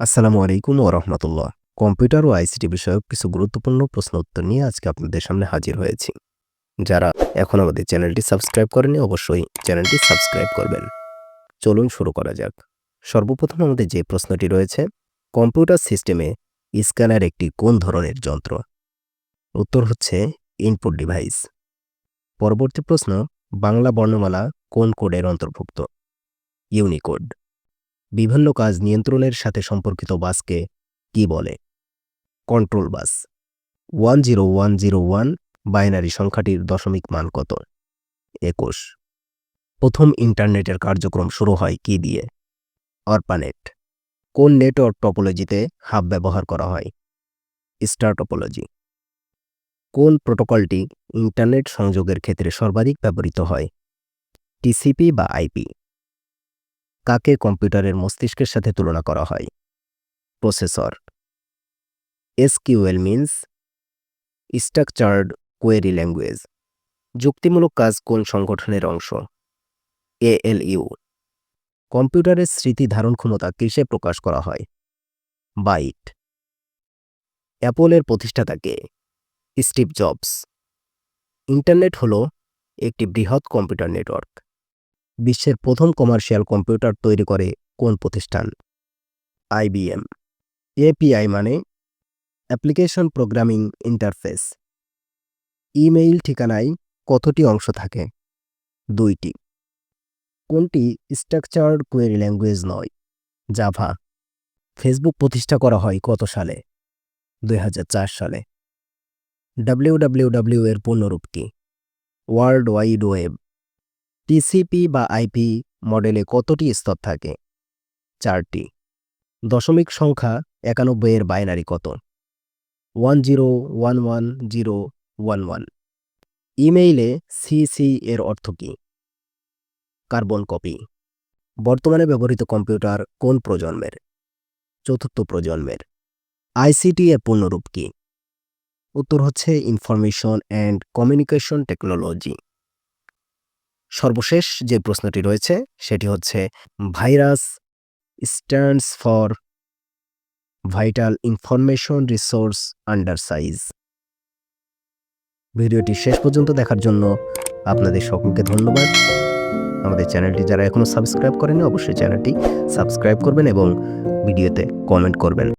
আসসালামু আলাইকুম ও রহমতুল্লাহ। কম্পিউটার ও আইসিটি বিষয়ক কিছু গুরুত্বপূর্ণ প্রশ্ন উত্তর নিয়ে আজকে আপনাদের সামনে হাজির হয়েছি। যারা এখন আমাদের চ্যানেলটি সাবস্ক্রাইব করেনি অবশ্যই চ্যানেলটি সাবস্ক্রাইব করবেন। চলুন শুরু করা যাক। সর্বপ্রথম আমাদের যে প্রশ্নটি রয়েছে, কম্পিউটার সিস্টেমে স্ক্যানার একটি কোন ধরনের যন্ত্র? উত্তর হচ্ছে ইনপুট ডিভাইস। পরবর্তী প্রশ্ন, বাংলা বর্ণমালা কোন কোডের অন্তর্ভুক্ত? ইউনিকোড। বিভিন্ন কাজ নিয়ন্ত্রণের সাথে সম্পর্কিত বাসকে কি বলে? Control bus. One zero one zero one binary সংখ্যাটির দশমিক মান কত? একুশ। প্রথম ইন্টারনেটের কার্যক্রম শুরু হয় কি দিয়ে? অরপানেট। কোন নেটওয়ার্ক টপোলজিতে হাব ব্যবহার করা হয়? Star topology. কোন প্রোটোকলটি ইন্টারনেট সংযোগের ক্ষেত্রে সর্বাধিক ব্যবহৃত হয়? টিসিপি বা আইপি। কাকে কম্পিউটারের মস্তিষ্কের সাথে তুলনা করা হয়? Processor. SQL means structured query language যুক্তিমূলক কাজ কোন সংগঠনের অংশ? এএলইউ। কম্পিউটারের স্মৃতি ধারণ ক্ষমতা কিসে প্রকাশ করা হয়? বাইট। অ্যাপলের প্রতিষ্ঠাতাকে। Steve Jobs. ইন্টারনেট হল একটি বৃহৎ কম্পিউটার নেটওয়ার্ক। বিশ্বের প্রথম কমার্শিয়াল কম্পিউটার তৈরি করে কোন প্রতিষ্ঠান? আইবিএম এপিআই মানে অ্যাপ্লিকেশন প্রোগ্রামিং ইন্টারফেস ইমেইল ঠিকানায় কতটি অংশ থাকে? দুইটি। কোনটি স্ট্রাকচার্ড কোয়েরি ল্যাঙ্গুয়েজ নয়? জাভা ফেসবুক প্রতিষ্ঠা করা হয় কত সালে? দুই হাজার চার সালে। ডাব্লিউডাব্লিউডাব্লিউ এর পূর্ণরূপ কি? ওয়ার্ল্ড ওয়াইড ওয়েব টিসিপি বা আইপি মডেলে কতটি স্তর থাকে? চারটি। দশমিক সংখ্যা একানব্বই এর বাইনারি কত? One zero one one zero one one. ইমেইলে সিসি এর অর্থ কী? Carbon copy. বর্তমানে ব্যবহৃত কম্পিউটার কোন প্রজন্মের? চতুর্থ প্রজন্মের। আইসিটি এর পূর্ণরূপ কী? উত্তর হচ্ছে ইনফরমেশন অ্যান্ড কমিউনিকেশন টেকনোলজি। সর্বশেষ যে প্রশ্নটি রয়েছে, সেটি হচ্ছে, virus stands for vital information resource under size ভিডিওটি শেষ পর্যন্ত দেখার জন্য আপনাদের সকলকে ধন্যবাদ। আমাদের চ্যানেলটি যারা এখনও সাবস্ক্রাইব করেনি অবশ্যই চ্যানেলটি সাবস্ক্রাইব করবেন এবং ভিডিওতে কমেন্ট করবেন।